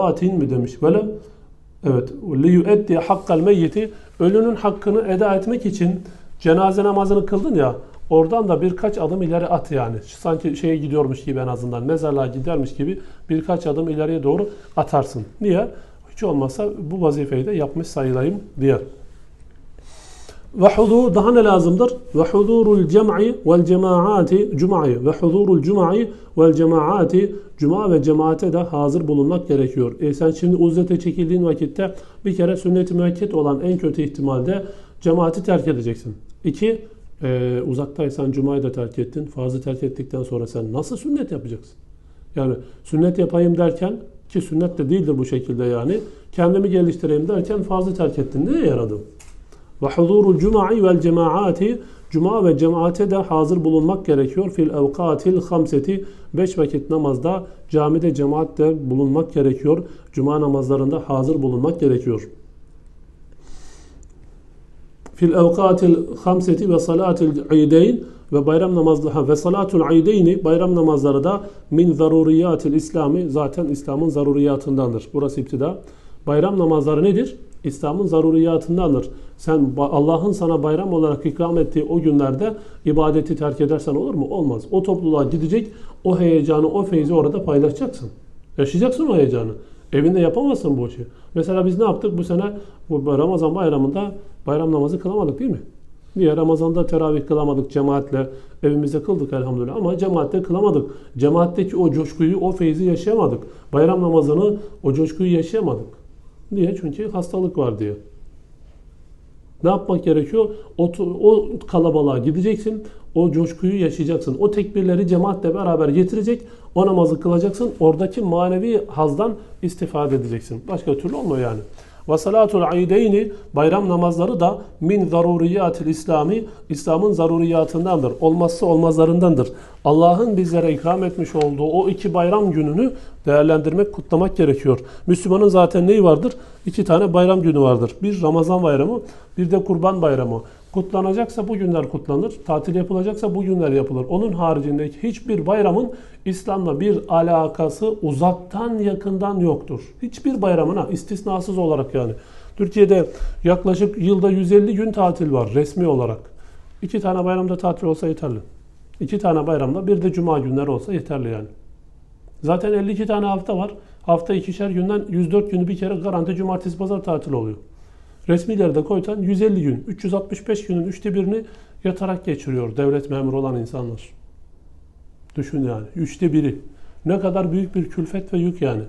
evkatin mi demiş? Böyle evet. Yu'eddi hakkal meyyiti ölünün hakkını eda etmek için cenaze namazını kıldın ya oradan da birkaç adım ileri at yani. Sanki şeye gidiyormuş gibi en azından mezarlığa gidermiş gibi birkaç adım ileriye doğru atarsın. Niye? Hiç olmazsa bu vazifeyi de yapmış sayılayım diye. Ve hudur daha ne lazımdır? Ve hudurul cem'i vel cemaati cum'i ve hudurul cum'i vel cemaati cuma ve cemaate de hazır bulunmak gerekiyor. E sen şimdi uzlete çekildiğin vakitte bir kere sünnet-i müekket olan en kötü ihtimalde cemaati terk edeceksin. İki, e, uzaktaysan cumayı da terk ettin. Farzı terk ettikten sonra sen nasıl sünnet yapacaksın? Yani sünnet yapayım derken ki sünnet de değildir bu şekilde yani. Kendimi geliştireyim derken farzı terk ettin. Neye yaradı? Ve huzurul cuma'i vel cemaati Cuma ve cemaate de hazır bulunmak gerekiyor. Fil evkatil hamseti beş vakit namazda camide cemaatte bulunmak gerekiyor. Cuma namazlarında hazır bulunmak gerekiyor. Fil evkatil hamseti ve salatil idayn ve bayram namazları ve salatul ideyni bayram namazları da min zaruriyatil İslami zaten İslam'ın zaruriyatındandır. Burası iptida. Bayram namazları nedir? İslam'ın zaruriyatındandır. Sen Allah'ın sana bayram olarak ikram ettiği o günlerde ibadeti terk edersen olur mu? Olmaz. O topluluğa gidecek, o heyecanı, o feyzi orada paylaşacaksın. Yaşayacaksın o heyecanı. Evinde yapamazsın bu işi. Mesela biz ne yaptık bu sene? Bu Ramazan bayramında bayram namazı kılamadık değil mi? Niye? Ramazan'da teravih kılamadık cemaatle. Evimizde kıldık elhamdülillah ama cemaatte kılamadık. Cemaatteki o coşkuyu, o feyzi yaşayamadık. Bayram namazını, o coşkuyu yaşayamadık. Niye? Çünkü hastalık var diye. Ne yapmak gerekiyor? O, o kalabalığa gideceksin. O coşkuyu yaşayacaksın. O tekbirleri cemaatle beraber getirecek. O namazı kılacaksın. Oradaki manevi hazdan istifade edeceksin. Başka türlü olmuyor yani. Ve salatul aideyni bayram namazları da min zaruriyatil İslami İslam'ın zaruriyatındandır. Olmazsa olmazlarındandır. Allah'ın bizlere ikram etmiş olduğu o iki bayram gününü değerlendirmek, kutlamak gerekiyor. Müslümanın zaten neyi vardır? İki tane bayram günü vardır. Bir Ramazan bayramı, bir de Kurban bayramı. Kutlanacaksa bu günler kutlanır, tatil yapılacaksa bu günler yapılır. Onun haricindeki hiçbir bayramın İslam'la bir alakası uzaktan yakından yoktur. Hiçbir bayramına istisnasız olarak yani. Türkiye'de yaklaşık yılda 150 gün tatil var resmi olarak. İki tane bayramda tatil olsa yeterli. İki tane bayramda bir de cuma günleri olsa yeterli yani. Zaten 52 tane hafta var. Hafta ikişer günden 104 günü bir kere garanti cumartesi pazar tatil oluyor. Resmilerde koytan 150 gün, 365 günün üçte birini yatarak geçiriyor devlet memuru olan insanlar. Düşün yani. Üçte biri. Ne kadar büyük bir külfet ve yük yani.